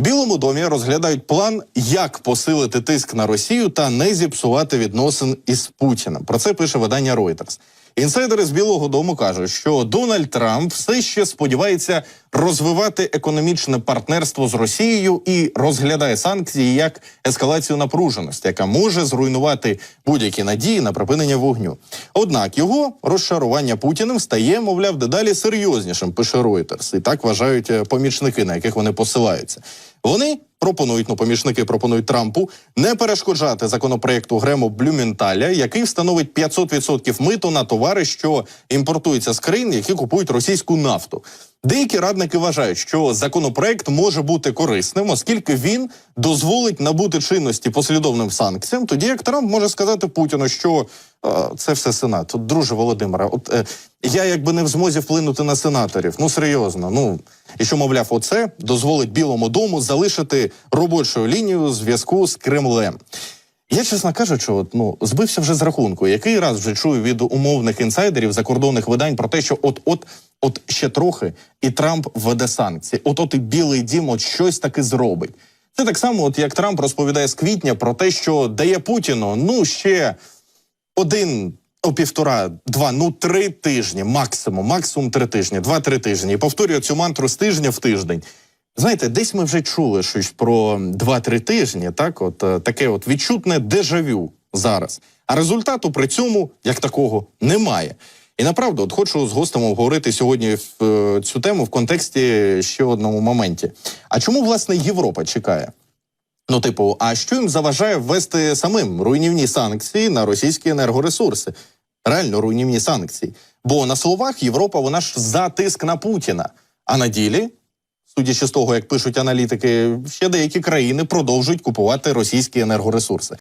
У Білому домі розглядають план, як посилити тиск на Росію та не зіпсувати відносин із Путіним. Про це пише видання Reuters. Інсайдери з Білого Дому кажуть, що Дональд Трамп все ще сподівається розвивати економічне партнерство з Росією і розглядає санкції як ескалацію напруженості, яка може зруйнувати будь-які надії на припинення вогню. Однак його розчарування Путіним стає, мовляв, дедалі серйознішим. Пише Reuters. І так вважають е, помічники, на яких вони посилаються. Вони пропонують, ну помічники пропонують Трампу не перешкоджати законопроекту Гремо Блюменталя, який встановить 500% миту на товари, що імпортуються з країн, які купують російську нафту. Деякі радники вважають, що законопроект може бути корисним, оскільки він дозволить набути чинності послідовним санкціям, тоді як Трамп може сказати Путіну, що е, це все сенат. От, друже Володимире, от е, я якби не в змозі вплинути на сенаторів. Ну серйозно. Ну і що мовляв, оце дозволить Білому дому залишити робочу лінію зв'язку з Кремлем. Я, чесно кажучи, от, ну збився вже з рахунку. Який раз вже чую від умовних інсайдерів закордонних видань про те, що от от ще трохи, і Трамп введе санкції. От от і Білий Дім от щось таки зробить. Це так само, от як Трамп розповідає з квітня про те, що дає Путіну ну ще один. О, півтора, два, ну три тижні, максимум, максимум три тижні, два-три тижні. І повторюю цю мантру з тижня в тиждень. Знаєте, десь ми вже чули щось про 2-3 тижні, так, от е, таке от відчутне дежавю зараз. А результату при цьому як такого немає. І направду, от хочу з гостем обговорити сьогодні в, е, цю тему в контексті ще одному моменті. А чому власне Європа чекає? Ну, типу, а що їм заважає ввести самим руйнівні санкції на російські енергоресурси? Реально руйнівні санкції. Бо на словах Європа вона ж за тиск на Путіна. А на ділі, судячи з того, як пишуть аналітики, ще деякі країни продовжують купувати російські енергоресурси.